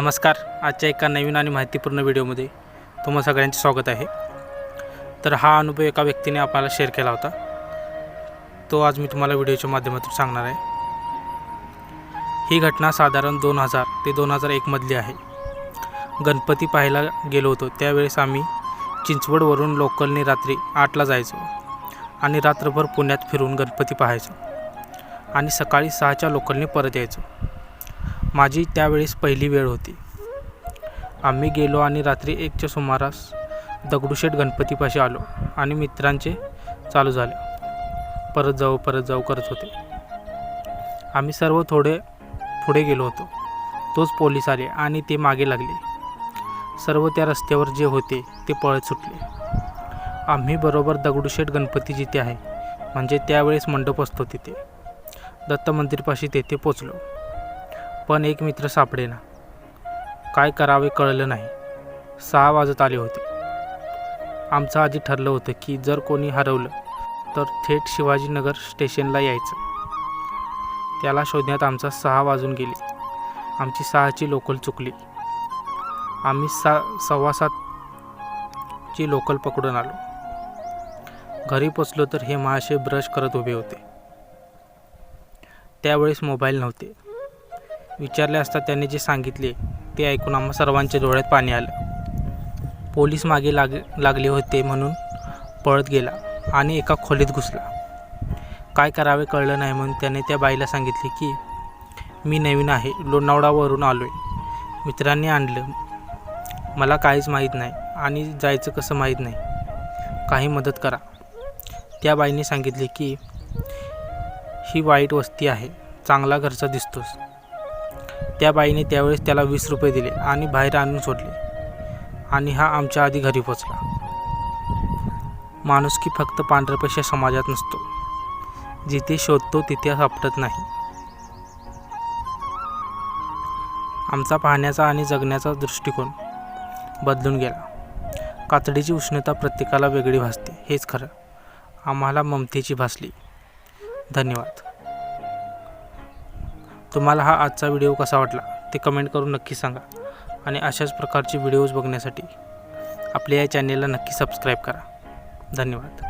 नमस्कार. आजच्या एका नवीन आणि माहितीपूर्ण व्हिडिओमध्ये तुम्हा सगळ्यांचे स्वागत आहे. तर हा अनुभव एका व्यक्तीने आपल्याला शेअर केला होता. तो आज मी तुम्हाला व्हिडिओच्या माध्यमातून सांगणार आहे. ही घटना साधारण दोन हजार ते दोन हजार एकमधली आहे. गणपती पाहायला गेलो होतो. त्यावेळेस आम्ही चिंचवडवरून लोकलने रात्री आठला जायचो आणि रात्रभर पुण्यात फिरून गणपती पाहायचो आणि सकाळी सहाच्या लोकलने परत यायचो. माझी त्यावेळेस पहिली वेळ होती. आम्ही गेलो आणि रात्री एकच्या सुमारास दगडूशेठ गणपतीपाशी आलो आणि मित्रांचे चालू झाले. परत जाऊ परत जाऊ करत होते. आम्ही सर्व थोडे पुढे गेलो होतो. तोच पोलीस आले आणि ते मागे लागले. सर्व त्या रस्त्यावर जे होते ते पळत सुटले. आम्ही बरोबर दगडूशेठ गणपती जिथे आहे म्हणजे त्यावेळेस मंडप असतो तिथे. दत्त मंदिरपाशी तेथे पोचलो. पण एक मित्र सापडेना. काय करावे कळलं नाही. सहा वाजत आले होते. आमचं आधी ठरलं होतं की जर कोणी हरवलं तर थेट शिवाजीनगर स्टेशनला यायचं. त्याला शोधण्यात आमचा सहा वाजून गेले. आमची सहाची लोकल चुकली. आम्ही सा सव्वा सातची लोकल पकडून आलो. घरी पोचलो तर हे महाशय ब्रश करत उभे होते. त्यावेळेस मोबाईल नव्हते. विचारले असता त्यांनी जे सांगितले ते ऐकून आम्हा सर्वांच्या डोळ्यात पाणी आलं. पोलीस मागे लाग लागले होते म्हणून पळत गेला आणि एका खोलीत घुसला. काय करावे कळलं नाही म्हणून त्याने त्या बाईला सांगितले की मी नवीन आहे लोणावळावरून आलो आहे मित्रांनी आणलं. मला काहीच माहीत नाही आणि जायचं कसं माहीत नाही. काही मदत करा. त्या बाईने सांगितले की ही वाईट वस्ती आहे. चांगला घरचा दिसतोस. त्या बाईने त्यावेळेस त्याला वीस रुपये दिले आणि बाहेर आणून सोडले. आणि हा आमच्या आधी घरी पोचला. माणुसकी फक्त पांढरपेशा समाजात नसतो. जिथे शोधतो तिथे सापडत नाही. आमचा पाहण्याचा आणि जगण्याचा दृष्टिकोन बदलून गेला. कातडीची उष्णता प्रत्येकाला वेगळी भासते हेच खरं. आम्हाला ममतेची भासली. धन्यवाद. तुम्हाला हा आजचा व्हिडिओ कसा वाटला ते कमेंट करून नक्की सांगा आणि अशाच प्रकारचे व्हिडिओज बघण्यासाठी आपल्या या चॅनेलला नक्की सबस्क्राईब करा. धन्यवाद.